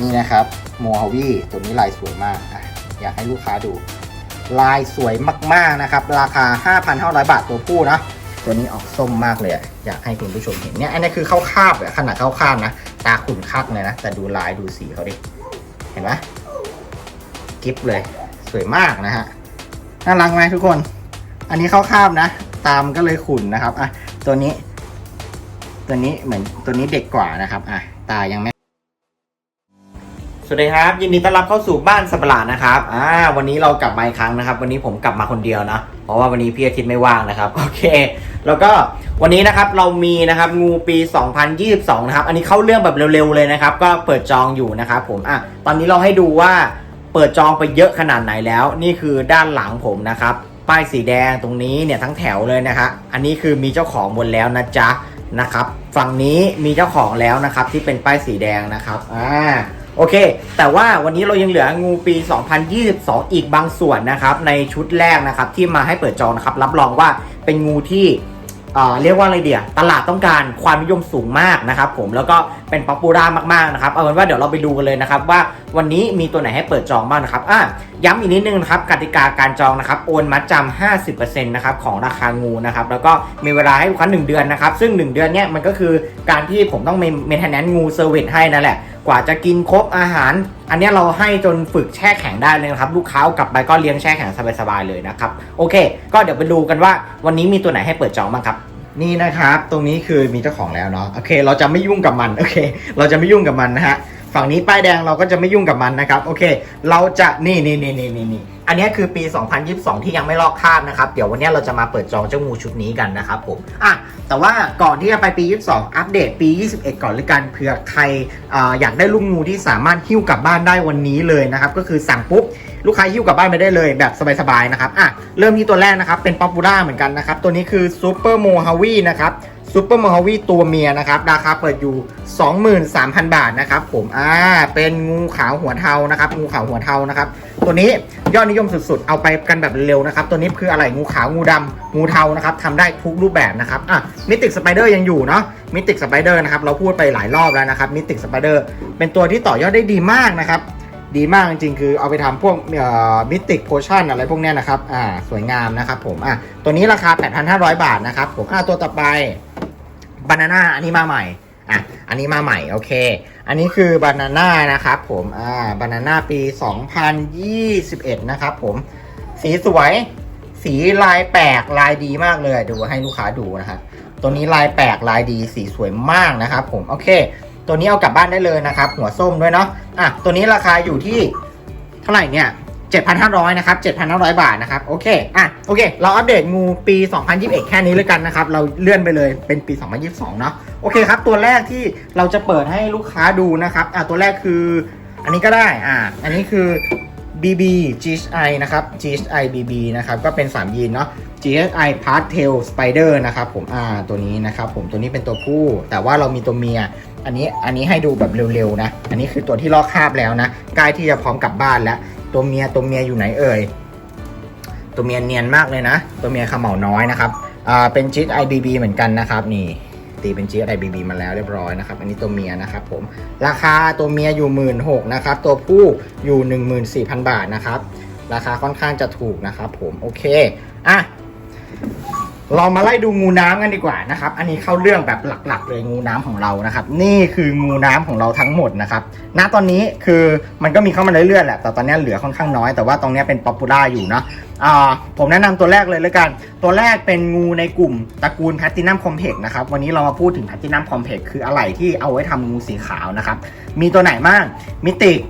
นี่นะครับโมฮาวีตัวนี้ลายสวยมากอยากให้ลูกค้าดู ลายสวยมากๆนะครับ ราคา 5,500 บาทตัวผู้นะตัวนี้ออกส้มมากเลยอยากให้คุณผู้ชมเห็นเนี่ยอันนี้คือเข้าคาบขนาดเข้าคาบนะตาขุ่นคักเลยนะแต่ดูลายดูสีเขาดิเห็นไหมกิฟเลย สวยมากนะฮะน่ารักไหมทุกคน อันนี้เข้าคาบนะ ตามก็เลยขุ่นนะครับอะตัวนี้ ตัวนี้เหมือนตัวนี้เด็กกว่านะครับอะตายังไม่ วัสดีครับ ยินดีต้อนรับเข้าสู่บ้านสัตว์ปหลาดนะครับอ่าวันนี้เรากลับมาอีกครั้งนะครับ วันนี้ผมกลับมาคนเดียวนะ เพราะว่าวันนี้พี่อาทิตย์ไม่ว่างนะครับ โอเค แล้วก็วันนี้นะครับเรามีนะครับงูปี 2022 นะครับ อันนี้เข้าเรื่องแบบเร็วๆเลยนะครับ ก็เปิดจองอยู่นะครับผมอะตอนนี้เราให้ดูว่าเปิดจองไปเยอะขนาดไหนแล้ว นี่คือด้านหลังผมนะครับ ป้ายสีแดงตรงนี้เนี่ยทั้งแถวเลยนะฮะอันนี้คือมีเจ้าของหมดแล้วนะจ๊ะนะครับ ฝั่งนี้มีเจ้าของแล้วนะครับที่เป็นป้ายสีแดงนะครับอ่า โอเค แต่ว่าวันนี้เรายังเหลืองูปี 2022 อีกบางส่วนนะครับ ในชุดแรกนะครับ ที่มาให้เปิดจองนะครับ รับรองว่าเป็นงูที่เรียกว่าอะไรเดียตลาดต้องการความนิยมสูงมากนะครับผมแล้วก็ เป็นป๊อปปูล่ามากๆนะครับเอาเป็นว่าเดี๋ยวเราไปดูกันเลยนะครับว่าวันนี้มีตัวไหนให้เปิดจองบ้างนะครับอะย้ำอีกนิดนึงนะครับกติกาการจองนะครับโอนมัดจำ50%นะครับของราคางูนะครับแล้วก็มีเวลาให้ลูกค้า1เดือนนะครับซึ่ง 1 เดือนเนี้ยมันก็คือการที่ผมต้องเมนเทนแนนงูเซอร์วิสให้นั่นแหละกว่าจะกินครบอาหาร อันเนี้ยเราให้จนฝึกแช่แข็งได้เลยนะครับ ลูกค้าเอากลับไปก็เลี้ยงแช่แข็งสบายๆเลยนะครับ โอเค ก็เดี๋ยวไปดูกันว่าวันนี้มีตัวไหนให้เปิดจองบ้างครับ นี่นะครับ ตรงนี้คือมีเจ้าของแล้วเนาะโอเค เราจะไม่ยุ่งกับมันโอเค เราจะไม่ยุ่งกับมันนะฮะฝั่งนี้ป้ายแดงเราก็จะไม่ยุ่งกับมันนะครับ โอเค เราจะนี่นี่นี่นี่นี่ อันนี้คือปี 2022 ที่ยังไม่ลอกคาบนะครับ เดี๋ยววันนี้เราจะมาเปิดจองเจ้างูชุดนี้กันนะครับผมอะแต่ว่าก่อนที่จะไปปี 22 อัปเดตปี 21 ก่อนเลยกันเผื่อใครออยากได้ลูกงูที่สามารถหิ้วกลับบ้านได้วันนี้เลยนะครับ ก็คือสั่งปุ๊บลูกค้าหิ้วกลับบ้านไปได้เลยแบบสบายๆนะครับอะเริ่มที่ตัวแรกนะครับเป็นป๊อปปูล่าเหมือนกันนะครับ ตัวนี้คือซูเปอร์โมฮาวีนะครับ ซูเปอร์มฮาวีตัวเมียนะครับ ราคาเปิดอยู่ 23,000 บาทนะครับผมอ่าเป็นงูขาวหัวเทานะครับ งูขาวหัวเทานะครับ ตัวนี้ยอดนิยมสุดๆ เอาไปกันแบบเร็วนะครับ ตัวนี้คืออะไรงูขาวงูดำงูเทานะครับทำได้ทุกรูปแบบนะครับอะมิติกสไปเดอร์ยังอยู่เนาะมิติกสไปเดอร์นะครับเราพูดไปหลายรอบแล้วนะครับมิติกสไปเดอร์เป็นตัวที่ต่อยอดได้ดีมากนะครับ ดีมากจริงๆ คือเอาไปทำพวกมิติกโพชั่นอะไรพวกนี้นะครับ อ่า สวยงามนะครับผม อะ ตัวนี้ราคา 8,500 บาทนะครับผม อะ ตัวต่อไปบานาน่าอันนี้มาใหม่ อะ อันนี้มาใหม่ โอเค อันนี้คือบานาน่านะครับผม อ่า บานาน่าปี 2021 นะครับผม สีสวย สีลายแปลกลายดีมากเลย ดูให้ลูกค้าดูนะครับตัวนี้ลายแปลกลายดี สีสวยมากนะครับผม โอเค ตัวนี้เอากลับบ้านได้เลยนะครับ หัวส้มด้วยเนาะอะตัวนี้ราคาอยู่ที่เท่าไหร่เนี่ย7,500นะครับ7,500 บาทนะครับโอเคอะโอเค เราอัปเดตงูปี 2021 แค่นี้เลยกันนะครับ เราเลื่อนไปเลยเป็นปี 2022 เนาะโอเคครับ ตัวแรกที่เราจะเปิดให้ลูกค้าดูนะครับอะตัวแรกคือ อันนี้ก็ได้อะอันนี้คือ BB GHI นะครับ GHI BB นะครับ ก็เป็น 3 ยีนเนาะ GHI Pastel Spider นะครับผมอ่าตัวนี้นะครับผมตัวนี้เป็นตัวผู้ แต่ว่าเรามีตัวเมีย อันนี้อันนี้ให้ดูแบบเร็วๆนะ อันนี้คือตัวที่ลอกคราบแล้วนะใกล้ที่จะพร้อมกลับบ้านแล้ว ตัวเมียตัวเมียอยู่ไหนเอ่ย ตัวเมียเนียนมากเลยนะ ตัวเมียขมเหาน้อยนะครับ อ่า เป็น GHI BB เหมือนกันนะครับ นี่ ตีเป็น GHI BB มาแล้วเรียบร้อยนะครับ อันนี้ตัวเมียนะครับผม ราคาตัวเมียอยู่1 6ื่นนะครับ ตัวผู้อยู่14,000บาทนะครับ ราคาค่อนข้างจะถูกนะครับผม โอเค อะ เรามาไล่ดูงูน้ำกันดีกว่านะครับ อันนี้เข้าเรื่องแบบหลัก ๆ เลยงูน้ำของเรานะครับ นี่คืองูน้ำของเราทั้งหมดนะครับณตอนนี้คือมันก็มีเข้ามาเรื่อยๆแหละแต่ตอนนี้เหลือค่อนข้างน้อยแต่ว่าตรงนี้เป็นป๊อปปูล่าอยู่เนาะอ่าผมแนะนำตัวแรกเลยเลยกัน ตัวแรกเป็นงูในกลุ่มตระกูลแพตตินัมคอมเพกนะครับ วันนี้เรามาพูดถึงแพตตินัมคอมเพกคืออะไรที่เอาไว้ทำงูสีขาวนะครับ มีตัวไหนบ้างมิติก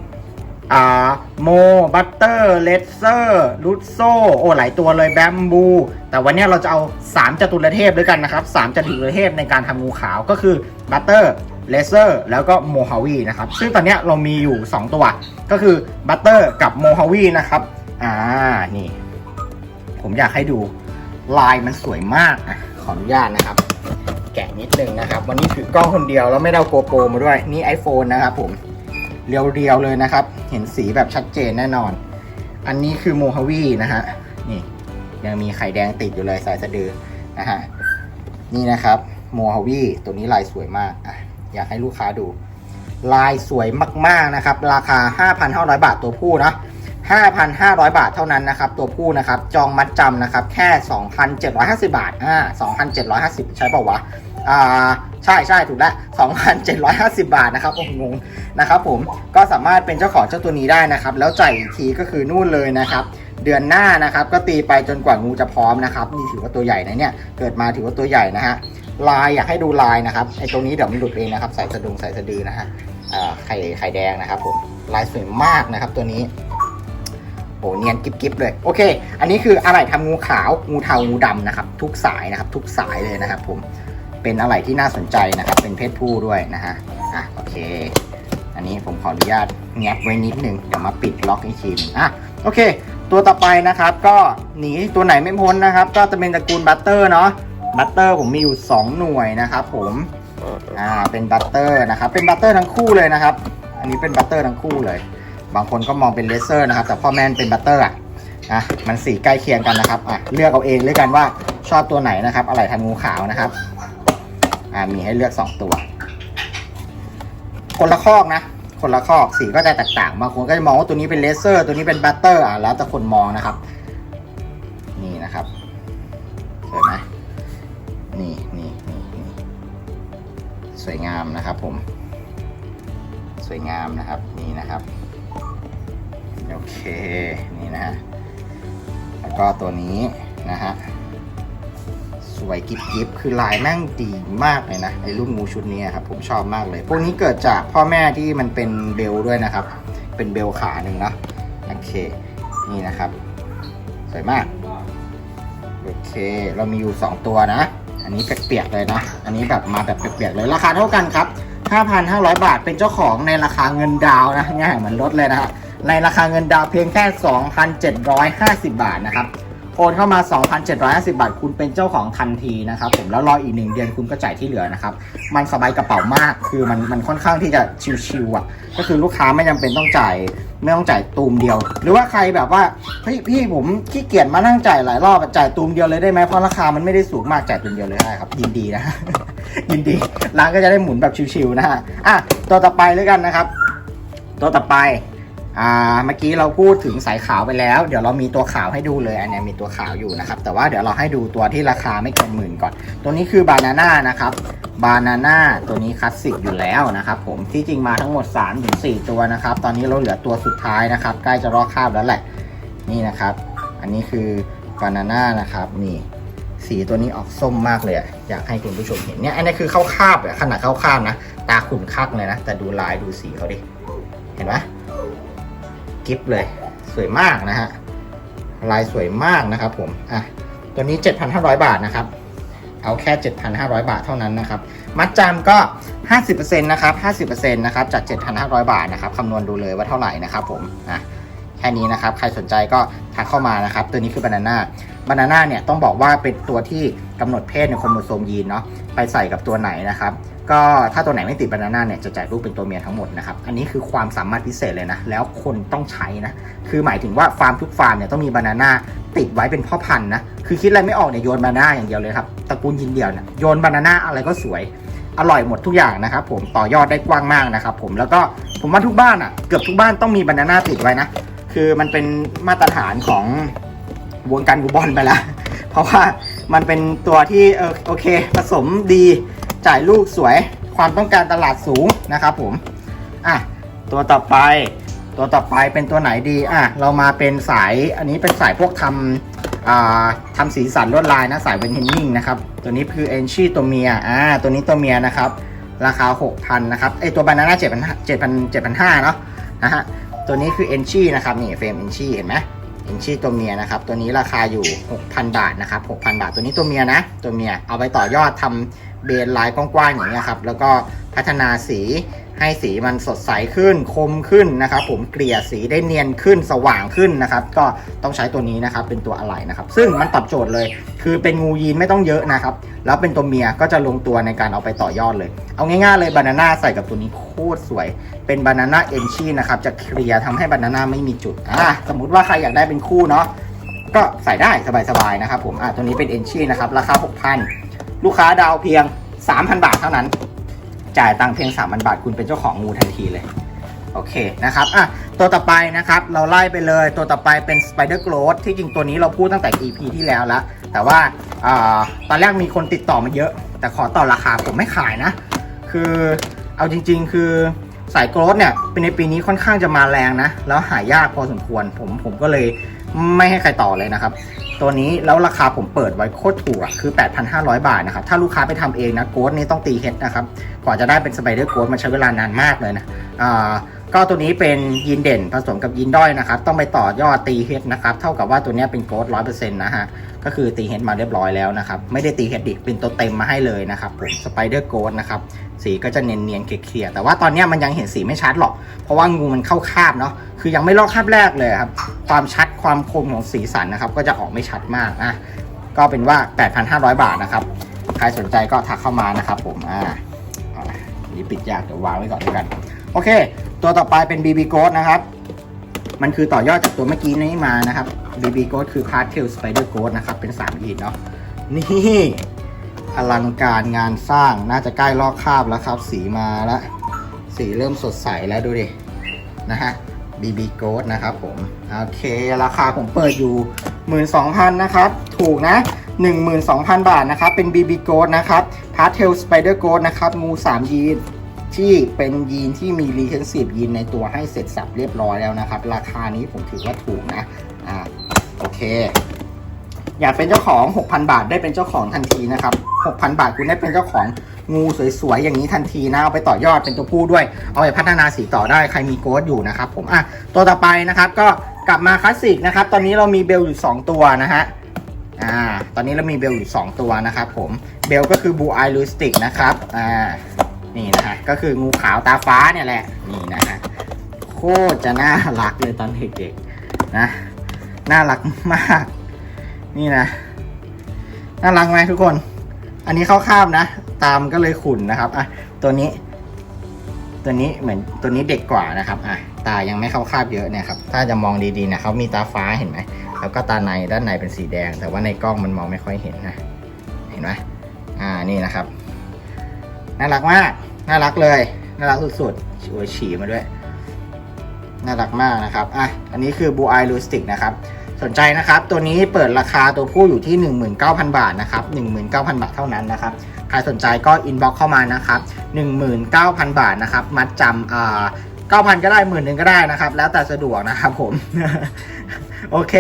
อ่าโม บัตเตอร์ เลเซอร์ลูโซโอ้หลายตัวเลยแบมบู แต่วันนี้เราจะเอา 3จตุรเทพด้วยกันนะครับ3จตุรเทพในการทำงูขาวก็คือบัตเตอร์เลเซอร์แล้วก็โมฮาวีนะครับ ซึ่งตอนนี้เรามีอยู่ 2 ตัว ก็คือบัตเตอร์กับโมฮาวีนะครับ อ่า นี่ ผมอยากให้ดูลายมันสวยมากอะขออนุญาตนะครับ แกะนิดนึงนะครับ วันนี้ถือกล้องคนเดียวแล้วไม่ได้โกโปรมาด้วย นี่ iPhone นะครับผม เรียวๆเลยนะครับ เห็นสีแบบชัดเจนแน่นอน อันนี้คือโมฮาวีนะฮะนี่ยังมีไข่แดงติดอยู่เลยสายสะดือนะฮะนี่นะครับโมฮาวีตัวนี้ลายสวยมากอะอยากให้ลูกค้าดู ลายสวยมากๆนะครับ ราคา 5,500 บาทตัวผู้นะ5,500 บาทเท่านั้นนะครับ ตัวผู้นะครับ จองมัดจำนะครับ แค่ 2,750 บาทอ่า2,750 ใช่เปล่าวะอ่า ใช่ใช่ถูกแล้ว2,750 บาทนะครับโอ้งงนะครับผมก็สามารถเป็นเจ้าของเจ้าตัวนี้ได้นะครับ แล้วจ่ายอีกทีก็คือนู่นเลยนะครับเดือนหน้านะครับก็ตีไปจนกว่างูจะพร้อมนะครับนี่ถือว่าตัวใหญ่นะเนี่ยเกิดมาถือว่าตัวใหญ่นะฮะลายอยากให้ดูลายนะครับไอ้ตรงนี้เดี๋ยวมันหลุดเองนะครับใส่สะดุงใส่สะดือนะฮะไข่ไข่แดงนะครับผมลายสวยมากนะครับตัวนี้โอ้เนียนกิ๊บๆเลยโอเค อันนี้คืออะไรทำงูขาวงูเทางูดำนะครับ ทุกสายนะครับ ทุกสายเลยนะครับผม เป็นอะไรที่น่าสนใจนะครับ เป็นเพศผู้ด้วยนะฮะอะโอเค อันนี้ผมขออนุญาตแงบไว้นิดนึงเดี๋ยวมาปิดล็อกอีกทีนึงอะโอเค ตัวต่อไปนะครับก็หนีตัวไหนไม่พ้นนะครับ ก็จะเป็นตระกูลบัตเตอร์เนาะบัตเตอร์ผมมีอยู่ 2 หน่วยนะครับผมอ่าเป็นบัตเตอร์นะครับเป็นบัตเตอร์ทั้งคู่เลยนะครับ อันนี้เป็นบัตเตอร์ทั้งคู่เลย บางคนก็มองเป็นเลเซอร์นะครับ แต่พ่อแม่เป็นบัตเตอร์อะอะมันสีใกล้เคียงกันนะครับอะเลือกเอาเองเลยกันว่าชอบตัวไหนนะครับ อะไรทันงูขาวนะครับ อ่ามีให้เลือก 2 ตัว คนละคอกนะ คนละคอกสีก็จะแตกต่างบางคนก็จะมองว่าตัวนี้เป็นเลเซอร์ ตัวนี้เป็นบัตเตอร์อะแล้วแต่คนมองนะครับ นี่นะครับสวยไหมนี่นี่นี่นี่สวยงามนะครับผม สวยงามนะครับนี่นะครับ โอเค นี่นะฮะแล้วก็ตัวนี้นะฮะ วยกิบกิบคือลายแม่งดีมากเลยนะไอรุ่นงูชุดนี้ครับผมชอบมากเลย พวกนี้เกิดจากพ่อแม่ที่มันเป็นเบลด้วยนะครับ เป็นเบลขาหนึ่งนะโอเคนี่นะครับ สวยมากโอเค เรามีอยู่ 2 ตัวนะ อันนี้เปียกๆเลยนะ อันนี้แบบมาแบบเปียกๆเลยราคาเท่ากันครับ 5,500 บาทเป็นเจ้าของในราคาเงินดาวน์นะง่ายเหมือนลดเลยนะครับในราคาเงินดาวเพียงแค่ 2,750 บาทนะครับ โอนเข้ามา 2,750 บาท คุณเป็นเจ้าของทันทีนะครับผมแล้วรออีกหนึ่งเดือนคุณก็จ่ายที่เหลือนะครับ มันสบายกระเป๋ามากคือมันมันค่อนข้างที่จะชิวๆอะ ก็คือลูกค้าไม่จำเป็นต้องจ่ายไม่ต้องจ่ายตูมเดียว หรือว่าใครแบบว่าเฮ้ยพี่ผมขี้เกียจมานั่งจ่ายหลายรอบจ่ายตูมเดียวเลยได้ไหมเพราะราคามันไม่ได้สูงมากจ่ายตูมเดียวเลยได้ครับ ยินดีนะยินดีร้านก็จะได้หมุนแบบชิวๆนะฮะอะตัวต่อไปเลยกันนะครับ ตัวต่อไป อ่าเมื่อกี้เราพูดถึงสายขาวไปแล้ว เดี๋ยวเรามีตัวขาวให้ดูเลยอันนี้มีตัวขาวอยู่นะครับ แต่ว่าเดี๋ยวเราให้ดูตัวที่ราคาไม่เกินหมื่นก่อน ตัวนี้คือบานาน่านะครับบานาน่าตัวนี้คลาสสิกอยู่แล้วนะครับผมที่จริงมาทั้งหมด3ถึง4ตัวนะครับ ตอนนี้เราเหลือตัวสุดท้ายนะครับ ใกล้จะรอคาบแล้วแหละนี่นะครับ อันนี้คือบานาน่านะครับนี่สีตัวนี้ออกส้มมากเลยอยากให้คุณผู้ชมเห็นเนี่ยอันนี้คือเข้าคาบขนาดเข้าคาบนะ ตาขุ่นคักเลยนะแต่ดูลายดูสีเขาดิเห็นไหม กิฟเลยสวยมากนะฮะลายสวยมากนะครับผมอะตัวนี้ 7,500 บาทนะครับ เอาแค่ 7,500 บาทเท่านั้นนะครับ มัดจำก็ 50%นะครับ 50%นะครับ จาก 7,500 บาทนะครับคำนวณดูเลยว่าเท่าไหร่นะครับผมอะ ค่นี้นะครับใครสนใจก็ทักเข้ามานะครับ ตัวนี้คือบานาน่าบานาน่าเนี่ยต้องบอกว่าเป็นตัวที่กำหนดเพศในโครโมโซมยีนเนาะไปใส่กับตัวไหนนะครับก็ถ้าตัวไหนไม่ติดบานาน่าเนี่ยจะจ่ายลูกเป็นตัวเมียทั้งหมดนะครับ อันนี้คือความสามารถพิเศษเลยนะ แล้วคนต้องใช้นะ คือหมายถึงว่าฟาร์มทุกฟาร์มเนี่ยต้องมีบานาน่าติดไว้เป็นพ่อพันธุ์นะ คือคิดอะไรไม่ออกเนี่ยโยนบานาน่าอย่างเดียวเลยครับ ตระกูลยินเดียวเนี่ยโยนบานาน่าอะไรก็สวย อร่อยหมดทุกอย่างนะครับผม ต่อยอดได้กว้างมากนะครับผม แล้วก็ผมว่าทุกบ้านอะ เกือบทุกบ้านต้องมีบานาน่าติดไว้นะ คือมันเป็นมาตรฐานของวงการกูบอลไปแล้ว เพราะว่ามันเป็นตัวที่เออโอเคผสมดีจ่ายลูกสวยความต้องการตลาดสูงนะครับผมอะตัวต่อไปตัวต่อไปเป็นตัวไหนดีอะเรามาเป็นสายอันนี้เป็นสายพวกทำอ่าทำสีสันลวดลายนะสายเวนเทนนิ่งนะครับตัวนี้คือเอนชี่ตัวเมียอ่าตัวนี้ตัวเมียนะครับราคา 6,000 นะครับไอตัวบานาน่า7,000 7,000 7,500เนาะนะฮะ ตัวนี้คือเอนชีนะครับนี่เฟรมเอนชีเห็นไหมเอนชีตัวเมียนะครับตัวนี้ราคาอยู่ 6,000 บาทนะครับ6,000 บาท ตัวนี้ตัวเมียนะ ตัวเมียเอาไปต่อยอดทำ เบนลายกว้างๆอย่างเงี้ยครับ แล้วก็พัฒนาสีให้สีมันสดใสขึ้นคมขึ้นนะครับ ผมเกลี่ยสีได้เนียนขึ้นสว่างขึ้นนะครับ ก็ต้องใช้ตัวนี้นะครับเป็นตัวอะไหล่นะครับ ซึ่งมันตอบโจทย์เลย คือเป็นงูยีนไม่ต้องเยอะนะครับ แล้วเป็นตัวเมียก็จะลงตัวในการเอาไปต่อยอดเลย เอาง่ายๆเลยบานาน่าใส่กับตัวนี้โคตรสวย เป็นบานาน่าเอนชีนะครับจะเคลียร์ทำให้บานาน่าไม่มีจุดอะสมมุติว่าใครอยากได้เป็นคู่เนาะก็ใส่ได้สบายๆนะครับผมอะตัวนี้เป็นเอนชีนะครับราคา6,000 ลูกค้าดาวเพียง 3,000 บาทเท่านั้น จ่ายตังค์เพียง 3,000 บาท คุณเป็นเจ้าของงูทันทีเลย โอเคนะครับอะตัวต่อไปนะครับ เราไล่ไปเลย ตัวต่อไปเป็น Spider Growth ที่จริงตัวนี้เราพูดตั้งแต่ EP ที่แล้วแล้วแต่ว่าอตอนแรกมีคนติดต่อมาเยอะ แต่ขอต่อราคาผมไม่ขายนะ คือเอาจริง ๆ คือสายโกรธเนี่ยเป็นในปีนี้ค่อนข้างจะมาแรงนะ แล้วหายากพอสมควรผมผมก็เลยไม่ให้ใครต่อเลยนะครับ ตัวนี้แล้วราคาผมเปิดไว้โคตรถูกอะคือ 8,500 บาทนะครับ ถ้าลูกค้าไปทำเองนะโค้ดนี่ต้องตีเฮดนะครับ กว่าจะได้เป็นสไปเดอร์โค้ดมันใช้เวลานานมากเลยนะอ่า ก็ตัวนี้เป็นยีนเด่นผสมกับยีนด้อยนะครับ ต้องไปต่อยอดตีเฮดนะครับ เท่ากับว่าตัวนี้เป็นโกรร้อยเปอร์เซ็นต์นะฮะ ก็คือตีเฮดมาเรียบร้อยแล้วนะครับ ไม่ได้ตีเฮดดิกเป็นตัวเต็มมาให้เลยนะครับผมสไปเดอร์โกรนะครับ สีก็จะเนียนๆเคลียร์แต่ว่าตอนนี้มันยังเห็นสีไม่ชัดหรอก เพราะว่างูมันเข้าคาบเนาะ คือยังไม่ลอกคาบแรกเลยครับ ความชัดความคมของสีสันนะครับ ก็จะออกไม่ชัดมากอะก็เป็นว่า 8,500 บาทนะครับ ใครสนใจก็ทักเข้ามานะครับผม อ่าอ่านี่ปิดยากเดี๋ยววางไว้ก่อนด้วยกัน โอเค ตัวต่อไปเป็น BB g o a t นะครับ มันคือต่อยอดจากตัวเมื่อกี้นี้มานะครับ BB g o a t คือ Pastel Spider g o a t นะครับ เป็น3อีดเนาะ นี่อลังการงานสร้างน่าจะใกล้ลอกคราบแล้วครับ สีมาแล้ว สีเริ่มสดใสแล้วดูดิ นะฮะ BB g o a t นะครับผม โอเค ราคาผมเปิดอยู่ 12,000 นะครับ ถูกนะ12,000 บาทนะครับ เป็น BB g o a t นะครับ Pastel Spider g o a t นะครับ งู3ยีน ที่เป็นยีนที่มี retensive ยีนในตัวให้เสร็จสับเรียบร้อยแล้วนะครับ ราคานี้ผมถือว่าถูกนะอ่าโอเค อยากเป็นเจ้าของ 6,000 บาทได้เป็นเจ้าของทันทีนะครับ6,000 บาทคุณได้เป็นเจ้าของงูสวยๆ อย่างนี้ทันทีนะ เอาไปต่อยอดเป็นตัวผู้ด้วย เอาไปพัฒนาสีต่อได้ใครมีโกดอยู่นะครับผมอะตัวต่อไปนะครับก็กลับมาคลาสสิกนะครับ ตอนนี้เรามีเบลอยู่ 2 ตัวนะฮะอ่าตอนนี้เรามีเบลอยู่ 2 ตัวนะครับผมเบลก็คือบูไอลูสติกนะครับอ่า นี่นะฮะก็คืองูขาวตาฟ้าเนี่ยแหละนี่นะฮะโคตรจะน่ารักเลยตอนเด็กๆนะน่ารักมาก นี่นะน่ารักไหมทุกคน อันนี้เข้าข้ามนะ ตามก็เลยขุนนะครับอะตัวนี้ ตัวนี้เหมือนตัวนี้เด็กกว่านะครับอะตายังไม่เข้าคาบเยอะเนี่ยครับ ถ้าจะมองดีๆนะเขามีตาฟ้าเห็นไหม แล้วก็ตาในด้านในเป็นสีแดง แต่ว่าในกล้องมันมองไม่ค่อยเห็นนะ เห็นไหมอ่า นี่นะครับ น่ารักมาก น่ารักเลย น่ารักสุดๆช่วยฉี่มาด้วย น่ารักมากนะครับ อะ อันนี้คือบูไอลูสติกนะครับ สนใจนะครับ ตัวนี้เปิดราคาตัวผู้อยู่ที่ 19,000 บาทนะครับ19,000 บาทเท่านั้นนะครับ ใครสนใจก็อินบ็อกเข้ามานะครับ 19,000 บาทนะครับ มัดจำอ่า9,000 ก็ได้หมื่นหนึ่งก็ได้นะครับ แล้วแต่สะดวกนะครับผม โอเค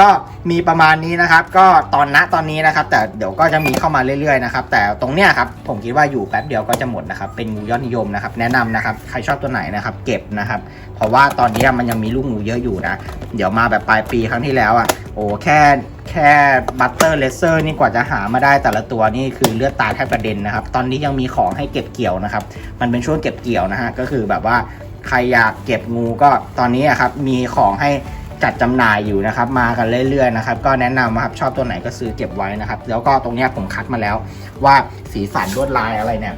ก็มีประมาณนี้นะครับ ก็ตอนณตอนนี้นะครับ แต่เดี๋ยวก็จะมีเข้ามาเรื่อยๆนะครับ แต่ตรงเนี้ยครับ ผมคิดว่าอยู่แป๊บเดียวก็จะหมดนะครับ เป็นงูยอดนิยมนะครับ แนะนำนะครับ ใครชอบตัวไหนนะครับ เก็บนะครับ เพราะว่าตอนนี้มันยังมีลูกงูเยอะอยู่นะ เดี๋ยวมาแบบปลายปีครั้งที่แล้วอะ โอ้แค่แค่บัตเตอร์เลเซอร์นี่กว่าจะหามาได้แต่ละตัวนี่คือเลือดตาแทบกระเด็นนะครับ ตอนนี้ยังมีของให้เก็บเกี่ยวนะครับ มันเป็นช่วงเก็บเกี่ยวนะฮะ ก็คือแบบว่าใครอยากเก็บงูก็ตอนนี้ครับมีของให้ จัดจำหน่ายอยู่นะครับ มากันเรื่อยๆนะครับ ก็แนะนำนะครับชอบตัวไหนก็ซื้อเก็บไว้นะครับ แล้วก็ตรงนี้ผมคัดมาแล้วว่าสีสันลวดลายอะไรเนี่ย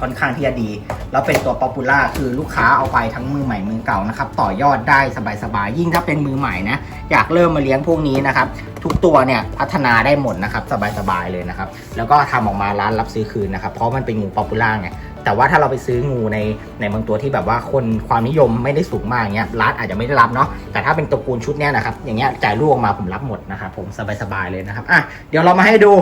ค่อนข้างที่จะดี แล้วเป็นตัวป๊อปปูล่าคือลูกค้าเอาไปทั้งมือใหม่มือเก่านะครับ ต่อยอดได้สบายๆ ยิ่งถ้าเป็นมือใหม่นะ อยากเริ่มมาเลี้ยงพวกนี้นะครับ ทุกตัวเนี่ยพัฒนาได้หมดนะครับ สบายๆเลยนะครับ แล้วก็ทำออกมาร้านรับซื้อคืนนะครับ เพราะมันเป็นงูป๊อปปูล่าไงแต่ว่าถ้าเราไปซื้องูในในบางตัวที่แบบว่าคนความนิยมไม่ได้สูงมากเงี้ยร้านอาจจะไม่ได้รับเนาะแต่ถ้าเป็นตระกูลชุดเนี้ยนะครับอย่างเงี้ยจ่ายลูกออกมาผมรับหมดนะครับผมสบายๆเลยนะครับอะเดี๋ยวเรามาให้ดู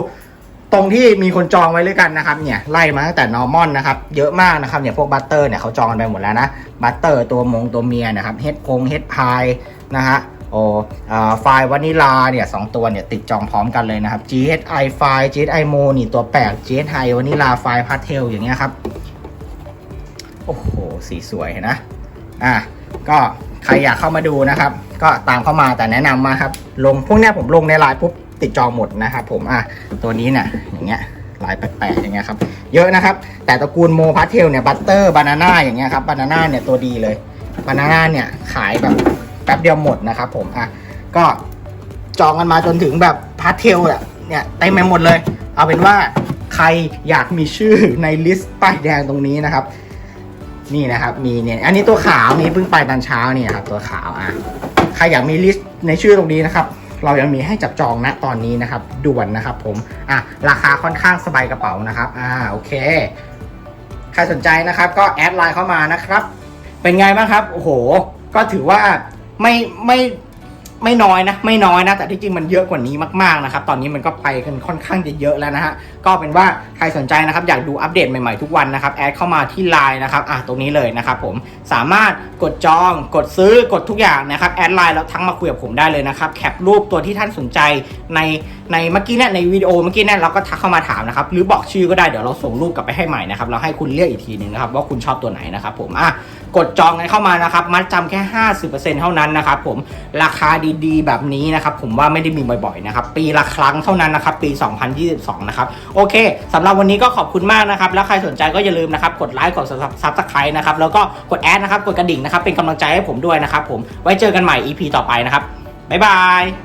ตรงที่มีคนจองไว้ด้วยกันนะครับเนี่ยไล่มาตั้งแต่นอร์มอนนะครับเยอะมากนะครับเนี่ยพวกบัตเตอร์เนี่ยเขาจองกันไปหมดแล้วนะบัตเตอร์ตัวมงตัวเมียนะครับเฮดพงเฮดพายนะฮะโอ้ไฟล์วานิลาเนี่ยสองตัวเนี่ยติดจองพร้อมกันเลยนะครับ GSI ไฟล์ GSI Mo นี่ตัวแปลก GSI วานิลาไฟล์พาสเทลอย่างเงี้ยครับโอ้โหสีสวยนะอะก็ใครอยากเข้ามาดูนะครับ ก็ตามเข้ามาแต่แนะนำมาครับลงพวกเนี้ยผมลงในไลน์ปุ๊บ ติดจองหมดนะครับผมอะตัวนี้เนี่ยอย่างเงี้ยลายแปลกๆอย่างเงี้ยครับเยอะนะครับ แต่ตระกูลโมพาสเทลเนี่ยบัตเตอร์บานาน่าอย่างเงี้ยครับบานาน่าเนี่ยตัวดีเลยบานาน่าเนี่ยขายแบบแป๊บเดียวหมดนะครับผมอะก็จองกันมาจนถึงแบบพาสเทลอะเนี่ยเต็มไปหมดเลย เอาเป็นว่าใครอยากมีชื่อในลิสต์ป้ายแดงตรงนี้นะครับ นี่นะครับมีเนี่ยอันนี้ตัวขาวนี่เพิ่งไปตอนเช้าเนี่ยครับตัวขาวอะใครอยากมีลิสต์ในชื่อตรงนี้นะครับ เรายังมีให้จับจองณตอนนี้นะครับด่วนนะครับผมอะราคาค่อนข้างสบายกระเป๋านะครับอ่าโอเค ใครสนใจนะครับ ก็แอดไลน์เข้ามานะครับ เป็นไงบ้างครับโอ้โห ก็ถือว่าไม่ไม่ ไม่น้อยนะไม่น้อยนะ แต่ที่จริงมันเยอะกว่านี้มากๆนะครับ ตอนนี้มันก็ไปกันค่อนข้างจะเยอะแล้วนะฮะก็เป็นว่าใครสนใจนะครับ อยากดูอัปเดตใหม่ๆทุกวันนะครับแอดเข้ามาที่ไลน์นะครับอะตรงนี้เลยนะครับผมสามารถกดจองกดซื้อกดทุกอย่างนะครับแอดไลน์แล้วทั้งมาคุยกับผมได้เลยนะครับแคปรูปตัวที่ท่านสนใจในในเมื่อกี้เนี่ยในวิดีโอเมื่อกี้เนี่ยเราก็ทักเข้ามาถามนะครับหรือบอกชื่อก็ได้เดี๋ยวเราส่งรูปกลับไปให้ใหม่นะครับเราให้คุณเลือกอีกทีหนึ่งนะครับว่าคุณชอบตัวไหนนะครับผมอะกดจองกันเข้ามานะครับมัดจำแค่ 50%เท่านั้นนะครับผมราคาดีๆ แบบนี้นะครับผมว่าไม่ได้มีบ่อยๆนะครับปีละครั้งเท่านั้นนะครับปี 2022 นะครับโอเคสำหรับวันนี้ก็ขอบคุณมากนะครับแล้วใครสนใจก็อย่าลืมนะครับกดไลค์กดซับสไครต์นะครับแล้วก็กดแอดนะครับกดกระดิ่งนะครับเป็นกำลังใจให้ผมด้วยนะครับผมไว้เจอกันใหม่ EP ต่อไปนะครับบ๊ายบาย